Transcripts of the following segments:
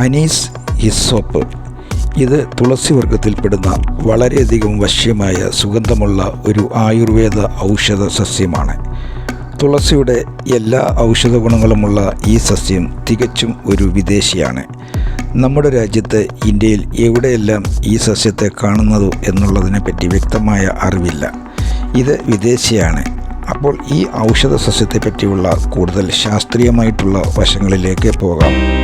അനീസ് ഹിസ്സോപ്പ്. ഇത് തുളസി വർഗത്തിൽപ്പെടുന്ന വളരെയധികം വശ്യമായ സുഗന്ധമുള്ള ഒരു ആയുർവേദ ഔഷധ സസ്യമാണ്. തുളസിയുടെ എല്ലാ ഔഷധ ഗുണങ്ങളുമുള്ള ഈ സസ്യം തികച്ചും ഒരു വിദേശിയാണ്. നമ്മുടെ രാജ്യത്ത് ഇന്ത്യയിൽ എവിടെയെല്ലാം ഈ സസ്യത്തെ കാണുന്നത് എന്നുള്ളതിനെപ്പറ്റി വ്യക്തമായ അറിവില്ല. ഇത് വിദേശിയാണ്. അപ്പോൾ ഈ ഔഷധ സസ്യത്തെ പറ്റിയുള്ള കൂടുതൽ ശാസ്ത്രീയമായിട്ടുള്ള വശങ്ങളിലേക്ക് പോകാം.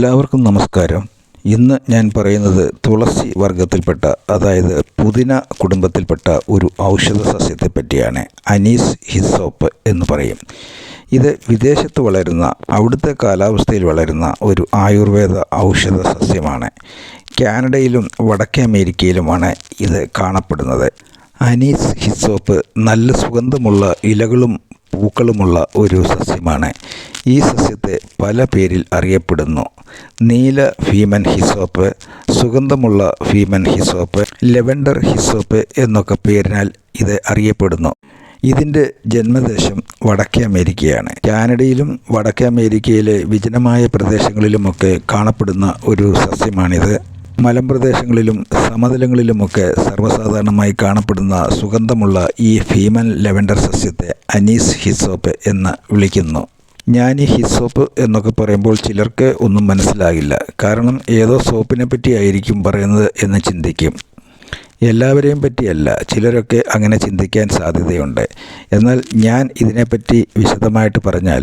എല്ലാവർക്കും നമസ്കാരം. ഇന്ന് ഞാൻ പറയുന്നത് തുളസി വർഗത്തിൽപ്പെട്ട അതായത് പുതിന കുടുംബത്തിൽപ്പെട്ട ഒരു ഔഷധ സസ്യത്തെ പറ്റിയാണ് അനീസ് ഹിസോപ്പ് എന്ന് പറയും. ഇത് വിദേശത്ത് വളരുന്ന അവിടുത്തെ കാലാവസ്ഥയിൽ വളരുന്ന ഒരു ആയുർവേദ ഔഷധ സസ്യമാണ്. കാനഡയിലും വടക്കേ അമേരിക്കയിലുമാണ് ഇത് കാണപ്പെടുന്നത്. അനീസ് ഹിസോപ്പ് നല്ല സുഗന്ധമുള്ള ഇലകളും പൂക്കളുമുള്ള ഒരു സസ്യമാണ്. ഈ സസ്യത്തെ പല പേരിൽ അറിയപ്പെടുന്നു. നീല ഭീമൻ ഹിസോപ്പ് സുഗന്ധമുള്ള ഭീമൻ ഹിസോപ്പ് ലെവൻഡർ ഹിസോപ്പ് എന്നൊക്കെ പേരിനാൽ ഇത് അറിയപ്പെടുന്നു. ഇതിന്റെ ജന്മദേശം വടക്കേ അമേരിക്കയാണ്. കാനഡയിലും വടക്കേ അമേരിക്കയിലെ വിജനമായ പ്രദേശങ്ങളിലുമൊക്കെ കാണപ്പെടുന്ന ഒരു സസ്യമാണിത്. മലമ്പ്രദേശങ്ങളിലും സമതലങ്ങളിലുമൊക്കെ സർവസാധാരണമായി കാണപ്പെടുന്ന സുഗന്ധമുള്ള ഈ ഭീമൻ ലെവൻഡർ സസ്യത്തെ അനീസ് ഹിസോപ്പ് എന്ന് വിളിക്കുന്നു. ഞാൻ ഈ ഹിസോപ്പ് എന്നൊക്കെ പറയുമ്പോൾ ചിലർക്ക് ഒന്നും മനസ്സിലാകില്ല. കാരണം ഏതോ സോപ്പിനെ പറ്റിയായിരിക്കും പറയുന്നത് എന്ന് ചിന്തിക്കും. എല്ലാവരെയും പറ്റിയല്ല ചിലരൊക്കെ അങ്ങനെ ചിന്തിക്കാൻ സാധ്യതയുണ്ട്. എന്നാൽ ഞാൻ ഇതിനെപ്പറ്റി വിശദമായിട്ട് പറഞ്ഞാൽ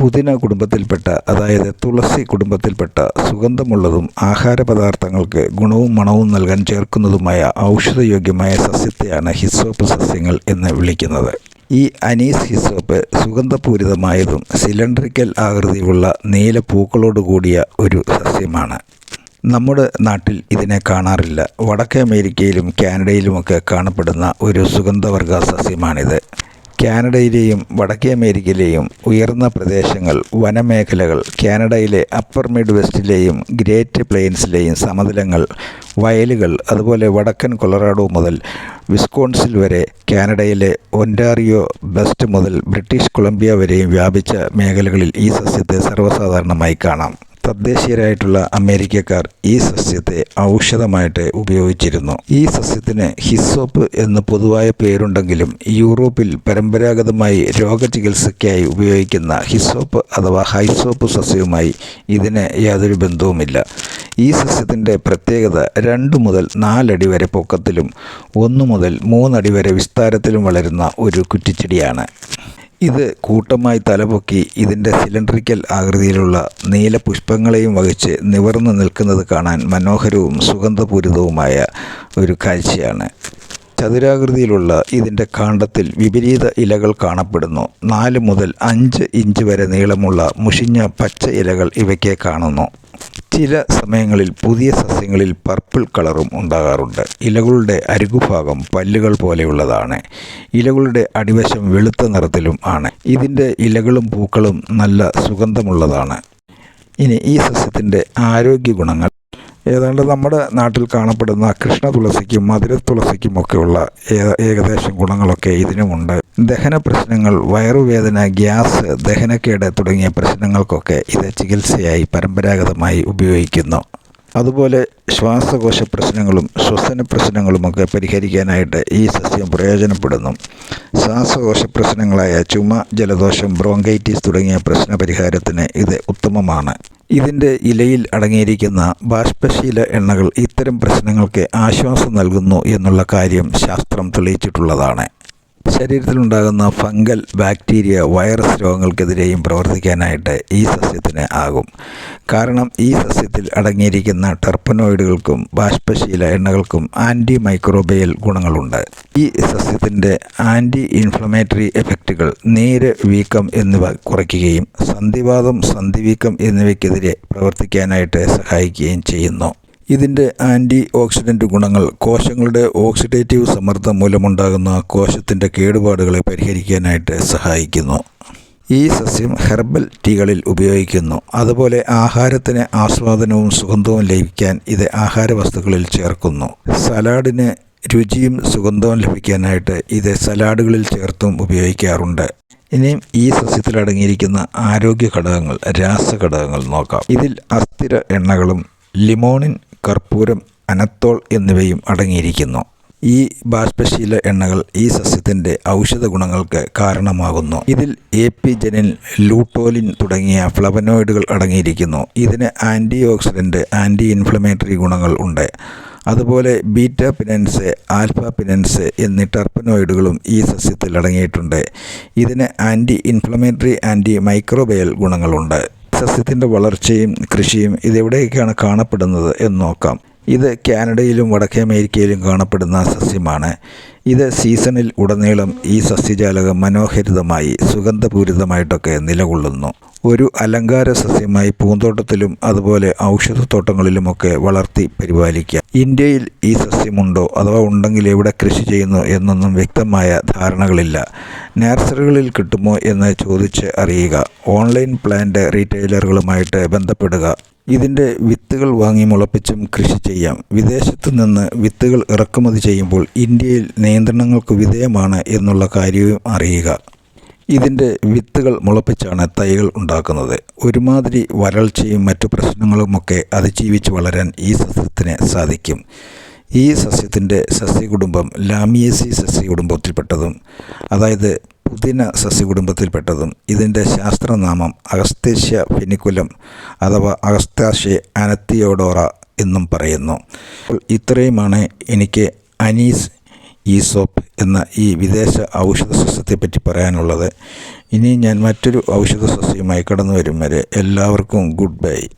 പുതിന കുടുംബത്തിൽപ്പെട്ട അതായത് തുളസി കുടുംബത്തിൽപ്പെട്ട സുഗന്ധമുള്ളതും ആഹാര പദാർത്ഥങ്ങൾക്ക് ഗുണവും മണവും നൽകാൻ ചേർക്കുന്നതുമായ ഔഷധയോഗ്യമായ സസ്യത്തെയാണ് ഹിസോപ്പ് സസ്യങ്ങൾ എന്ന് വിളിക്കുന്നത്. ഈ അനീസ് ഹിസോപ്പ് സുഗന്ധപൂരിതമായതും സിലിണ്ടറിക്കൽ ആകൃതിയുള്ള നീല പൂക്കളോടുകൂടിയ ഒരു സസ്യമാണ്. നമ്മുടെ നാട്ടിൽ ഇതിനെ കാണാറില്ല. വടക്കേ അമേരിക്കയിലും കാനഡയിലുമൊക്കെ കാണപ്പെടുന്ന ഒരു സുഗന്ധവർഗ സസ്യമാണിത് കാനഡയിലെയും വടക്കേ അമേരിക്കയിലെയും ഉയർന്ന പ്രദേശങ്ങൾ വനമേഖലകൾ കാനഡയിലെ അപ്പർ മിഡ് വെസ്റ്റിലെയും ഗ്രേറ്റ് പ്ലെയിൻസിലെയും സമതലങ്ങൾ വയലുകൾ അതുപോലെ വടക്കൻ കൊളറാഡോ മുതൽ വിസ്കോൺസിൽ വരെ കാനഡയിലെ ഒന്റാറിയോ ബെസ്റ്റ് മുതൽ ബ്രിട്ടീഷ് കൊളംബിയ വരെയും വ്യാപിച്ച മേഖലകളിൽ ഈ സസ്യത്തെ സർവസാധാരണമായി കാണാം. തദ്ദേശീയരായിട്ടുള്ള അമേരിക്കക്കാർ ഈ സസ്യത്തെ ഔഷധമായിട്ട് ഉപയോഗിച്ചിരുന്നു. ഈ സസ്യത്തിന് ഹിസോപ്പ് എന്ന് പൊതുവായ പേരുണ്ടെങ്കിലും യൂറോപ്പിൽ പരമ്പരാഗതമായി രോഗചികിത്സയ്ക്കായി ഉപയോഗിക്കുന്ന ഹിസോപ്പ് അഥവാ ഹൈസോപ്പ് സസ്യവുമായി ഇതിന് യാതൊരു ബന്ധവുമില്ല. ഈ സസ്യത്തിന്റെ പ്രത്യേകത രണ്ട് മുതൽ നാലടി വരെ പൊക്കത്തിലും ഒന്ന് മുതൽ മൂന്നടി വരെ വിസ്താരത്തിലും വളരുന്ന ഒരു കുറ്റിച്ചെടിയാണ്. ഇത് കൂട്ടമായി തലപൊക്കി ഇതിന്റെ സിലിണ്ടറിക്കൽ ആകൃതിയിലുള്ള നീല പുഷ്പങ്ങളെയും വഹിച്ച് നിവർന്നു നിൽക്കുന്നത് കാണാൻ മനോഹരവും സുഗന്ധപൂരിതവുമായ ഒരു കാഴ്ചയാണ്. ചതുരാകൃതിയിലുള്ള ഇതിന്റെ കാണ്ഡത്തിൽ വിപരീത ഇലകൾ കാണപ്പെടുന്നു. നാല് മുതൽ അഞ്ച് ഇഞ്ച് വരെ നീളമുള്ള മുഷിഞ്ഞ പച്ച ഇലകൾ ഇവയ്ക്ക് കാണുന്നു. ചില സമയങ്ങളിൽ പുതിയ സസ്യങ്ങളിൽ പർപ്പിൾ കളറും ഉണ്ടാകാറുണ്ട്. ഇലകളുടെ അരികുഭാഗം പല്ലുകൾ പോലെയുള്ളതാണ്. ഇലകളുടെ അടിവശം വെളുത്ത നിറത്തിലും ആണ്. ഇതിന്റെ ഇലകളും പൂക്കളും നല്ല സുഗന്ധമുള്ളതാണ്. ഇനി ഈ സസ്യത്തിന്റെ ആരോഗ്യ ഗുണങ്ങൾ ഏതാണ്ട് നമ്മുടെ നാട്ടിൽ കാണപ്പെടുന്ന കൃഷ്ണ തുളസിക്കും മധുര തുളസിക്കും ഒക്കെയുള്ള ഏകദേശം ഗുണങ്ങളൊക്കെ ഇതിനുമുണ്ട്. ദഹന പ്രശ്നങ്ങൾ വയറുവേദന ഗ്യാസ് ദഹനക്കേട് തുടങ്ങിയ പ്രശ്നങ്ങൾക്കൊക്കെ ഇത് ചികിത്സയായി പരമ്പരാഗതമായി ഉപയോഗിക്കുന്നു. അതുപോലെ ശ്വാസകോശ പ്രശ്നങ്ങളും ശ്വസന പ്രശ്നങ്ങളുമൊക്കെ പരിഹരിക്കാനായിട്ട് ഈ സസ്യം പ്രയോജനപ്പെടുന്നു. ശ്വാസകോശ പ്രശ്നങ്ങളായ ചുമ ജലദോഷം ബ്രോങ്കൈറ്റിസ് തുടങ്ങിയ പ്രശ്ന പരിഹാരത്തിന് ഇത് ഉത്തമമാണ്. ഇതിന്റെ ഇലയിൽ അടങ്ങിയിരിക്കുന്ന ബാഷ്പശീല എണ്ണകൾ ഇത്തരം പ്രശ്നങ്ങൾക്ക് ആശ്വാസം നൽകുന്നു എന്നുള്ള കാര്യം ശാസ്ത്രം തെളിയിച്ചിട്ടുള്ളതാണ്. ശരീരത്തിലുണ്ടാകുന്ന ഫംഗൽ ബാക്ടീരിയ വൈറസ് രോഗങ്ങൾക്കെതിരെയും പ്രവർത്തിക്കാനായിട്ട് ഈ സസ്യത്തിന് ആകും. കാരണം ഈ സസ്യത്തിൽ അടങ്ങിയിരിക്കുന്ന ടെർപ്പനോയിഡുകൾക്കും ബാഷ്പശീല എണ്ണകൾക്കും ആന്റി മൈക്രോബയൽ ഗുണങ്ങളുണ്ട്. ഈ സസ്യത്തിന്റെ ആന്റി ഇൻഫ്ലമേറ്ററി എഫക്റ്റുകൾ നീര് വീക്കം എന്നിവ കുറയ്ക്കുകയും സന്ധിവാദം സന്ധിവീക്കം എന്നിവയ്ക്കെതിരെ പ്രവർത്തിക്കാനായിട്ട് സഹായിക്കുകയും ചെയ്യുന്നു. ഇതിന്റെ ആന്റി ഓക്സിഡന്റ് ഗുണങ്ങൾ കോശങ്ങളുടെ ഓക്സിഡേറ്റീവ് സമ്മർദ്ദം മൂലമുണ്ടാകുന്ന കോശത്തിന്റെ കേടുപാടുകളെ പരിഹരിക്കാനായിട്ട് സഹായിക്കുന്നു. ഈ സസ്യം ഹെർബൽ ടീകളിൽ ഉപയോഗിക്കുന്നു. അതുപോലെ ആഹാരത്തിന് ആസ്വാദനവും സുഗന്ധവും ലഭിക്കാൻ ഇത് ആഹാര വസ്തുക്കളിൽ ചേർക്കുന്നു. സലാഡിന് രുചിയും സുഗന്ധവും ലഭിക്കാനായിട്ട് ഇത് സലാഡുകളിൽ ചേർത്തും ഉപയോഗിക്കാറുണ്ട്. ഇനിയും ഈ സസ്യത്തിൽ അടങ്ങിയിരിക്കുന്ന ആരോഗ്യ ഘടകങ്ങൾ രാസഘടകങ്ങൾ നോക്കാം. ഇതിൽ അസ്ഥിര എണ്ണകളും ലിമോണിൻ കർപ്പൂരം അനത്തോൾ എന്നിവയും അടങ്ങിയിരിക്കുന്നു. ഈ ബാഷ്പശീല എണ്ണകൾ ഈ സസ്യത്തിന്റെ ഔഷധ ഗുണങ്ങൾക്ക് കാരണമാകുന്നു. ഇതിൽ എപ്പിജനിൻ ലൂട്ടോലിൻ തുടങ്ങിയ ഫ്ലവനോയിഡുകൾ അടങ്ങിയിരിക്കുന്നു. ഇതിന് ആന്റി ഓക്സിഡന്റ് ആന്റി ഇൻഫ്ലമേറ്ററി ഗുണങ്ങൾ ഉണ്ട്. അതുപോലെ ബീറ്റ പിനൻസ് ആൽഫ പിനൻസ് എന്നീ ടർപ്പനോയിഡുകളും ഈ സസ്യത്തിൽ അടങ്ങിയിട്ടുണ്ട്. ഇതിന് ആന്റി ഇൻഫ്ലമേറ്ററി ആന്റി മൈക്രോബയൽ ഗുണങ്ങളുണ്ട്. സസ്യത്തിന്റെ വളർച്ചയും കൃഷിയും ഇതെവിടെയൊക്കെയാണ് കാണപ്പെടുന്നത് എന്ന് നോക്കാം. ഇത് കാനഡയിലും വടക്കേ അമേരിക്കയിലും കാണപ്പെടുന്ന സസ്യമാണ്. ഇത് സീസണിൽ ഉടനീളം ഈ സസ്യജാലകം മനോഹരിതമായി സുഗന്ധപൂരിതമായിട്ടൊക്കെ നിലകൊള്ളുന്നു. ഒരു അലങ്കാര സസ്യമായി പൂന്തോട്ടത്തിലും അതുപോലെ ഔഷധത്തോട്ടങ്ങളിലുമൊക്കെ വളർത്തി പരിപാലിക്കാം. ഇന്ത്യയിൽ ഈ സസ്യമുണ്ടോ അഥവാ ഉണ്ടെങ്കിൽ എവിടെ കൃഷി ചെയ്യുന്നു എന്നൊന്നും വ്യക്തമായ ധാരണകളില്ല. നഴ്സറികളിൽ കിട്ടുമോ എന്ന് ചോദിച്ച് അറിയുക. ഓൺലൈൻ പ്ലാന്റ് റീറ്റെയിലറുകളുമായിട്ട് ബന്ധപ്പെടുക. ഇതിന്റെ വിത്തുകൾ വാങ്ങി മുളപ്പിച്ചും കൃഷി ചെയ്യാം. വിദേശത്തു നിന്ന് വിത്തുകൾ ഇറക്കുമതി ചെയ്യുമ്പോൾ ഇന്ത്യയിൽ നിയന്ത്രണങ്ങൾക്ക് വിധേയമാണ് എന്നുള്ള കാര്യവും അറിയുക. ഇതിന്റെ വിത്തുകൾ മുളപ്പിച്ചാണ് തൈകൾ ഉണ്ടാക്കുന്നത്. ഒരുമാതിരി വരൾച്ചയും മറ്റു പ്രശ്നങ്ങളുമൊക്കെ അതിജീവിച്ച് വളരാൻ ഈ സസ്യത്തിന് സാധിക്കും. ഈ സസ്യത്തിന്റെ സസ്യകുടുംബം ലാമിയേസി സസ്യകുടുംബത്തിൽപ്പെട്ടതും അതായത് പുതിന സസ്യകുടുംബത്തിൽപ്പെട്ടതും ഇതിന്റെ ശാസ്ത്രനാമം അഗസ്തേഷ്യ ഫെനിക്കുലം അഥവാ അഗസ്താഷെ അനത്തിയോഡോറ എന്നും പറയുന്നു. ഇത്രയുമാണ് എനിക്ക് അനീസ് ഈസോപ്പ് എന്ന ഈ വിദേശ ഔഷധ സസ്യത്തെപ്പറ്റി പറയാനുള്ളത്. ഇനി ഞാൻ മറ്റൊരു ഔഷധ സസ്യമായി കടന്നു വരും വരെ എല്ലാവർക്കും ഗുഡ് ബൈ.